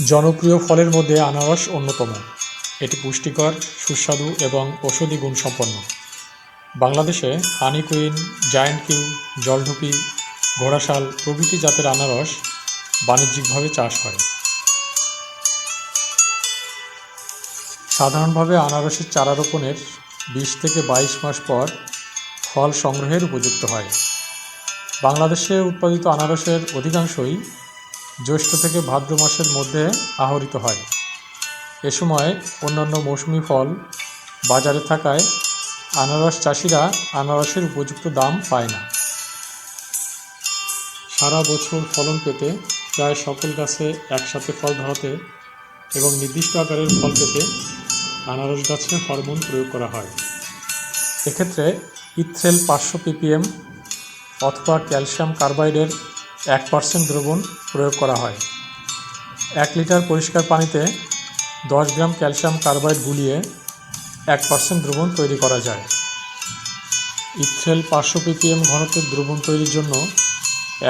জনপ্রিয় ফলের মধ্যে আনারস অন্যতম। এটি পুষ্টিকর, সুস্বাদু এবং ঔষধি গুণসম্পন্ন। বাংলাদেশে honey queen giant Kew, Jaldhupi, Ghorashal প্রভৃতি জাতের আনারস বাণিজ্যিকভাবে চাষ হয়। সাধারণভাবে আনারসের চারা রোপণের বিশ থেকে বাইশ মাস পর ফল সংগ্রহের উপযুক্ত হয়। বাংলাদেশে উৎপাদিত আনারসের অধিকাংশই জ্যৈষ্ঠ থেকে ভাদ্র মাসের মধ্যে আহরিত হয়। এ সময় অন্যান্য মৌসুমি ফল বাজারে থাকায় আনারস চাষিরা আনারসের উপযুক্ত দাম পায় না। সারা বছর ফলন পেতে প্রায় সকল গাছে একসাথে ফল ধরাতে এবং নির্দিষ্ট আকারের ফল পেতে আনারস গাছে হরমোন প্রয়োগ করা হয়। এক্ষেত্রে ইথ্রেল পাঁচশো পিপিএম অথবা ক্যালসিয়াম কার্বাইডের এক পার্সেন্ট দ্রবণ প্রয়োগ করা হয়। এক লিটার পরিষ্কার পানিতে দশ গ্রাম ক্যালসিয়াম কার্বাইড গুলিয়ে এক পার্সেন্ট দ্রবণ তৈরি করা যায়। ইথেল পাঁচশো পিপিএম ঘনত্বের দ্রবণ তৈরির জন্য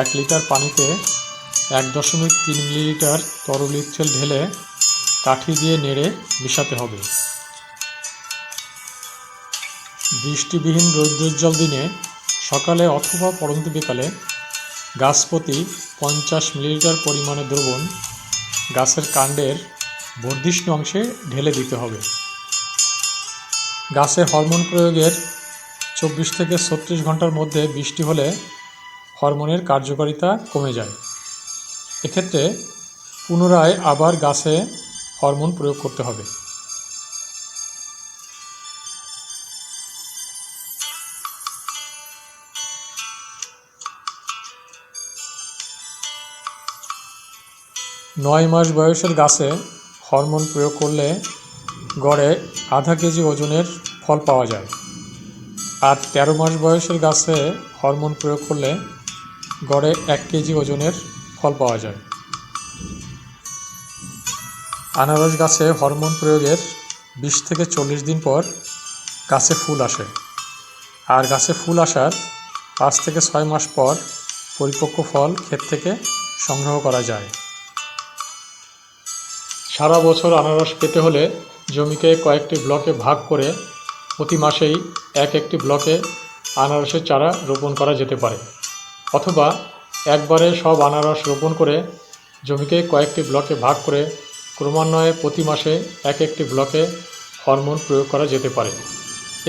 এক লিটার পানিতে এক দশমিক তিন মিলিলিটার তরল ইথ্রেল ঢেলে কাঠি দিয়ে নেড়ে মিশাতে হবে। বৃষ্টিবিহীন রৌদ্রোজ্জ্বল দিনে সকালে অথবা পরন্ত বিকালে গাছ প্রতি পঞ্চাশ মিলিলিটার পরিমাণে দ্রবণ গাছের কাণ্ডের বর্ধিষ্ণু অংশে ঢেলে দিতে হবে। গাছে হরমোন প্রয়োগের চব্বিশ থেকে ছত্রিশ ঘণ্টার মধ্যে বৃষ্টি হলে হরমোনের কার্যকারিতা কমে যায়। এক্ষেত্রে পুনরায় আবার গাছে হরমোন প্রয়োগ করতে হবে। নয় মাস বয়সের গাছে হরমোন প্রয়োগ করলে গড়ে আধা কেজি ওজনের ফল পাওয়া যায়। আর তেরো মাস বয়সের গাছে হরমোন প্রয়োগ করলে গড়ে এক কেজি ওজনের ফল পাওয়া যায়। আনারস গাছে হরমোন প্রয়োগের বিশ থেকে চল্লিশ দিন পর গাছে ফুল আসে। আর গাছে ফুল আসার পাঁচ থেকে ছয় মাস পর পরিপক্ক ফল ক্ষেত থেকে সংগ্রহ করা যায়। সারা বছর আনারস পেতে হলে জমিকে কয়েকটি ব্লকে ভাগ করে প্রতি মাসেই এক একটি ব্লকে আনারসের চারা রোপণ করা যেতে পারে। অথবা একবারে সব আনারস রোপণ করে জমিকে কয়েকটি ব্লকে ভাগ করে ক্রমান্বয়ে প্রতি মাসে এক একটি ব্লকে হরমোন প্রয়োগ করা যেতে পারে।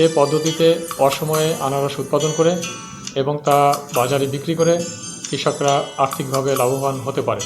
এ পদ্ধতিতে অসময়ে আনারস উৎপাদন করে এবং তা বাজারে বিক্রি করে কৃষকরা আর্থিকভাবে লাভবান হতে পারে।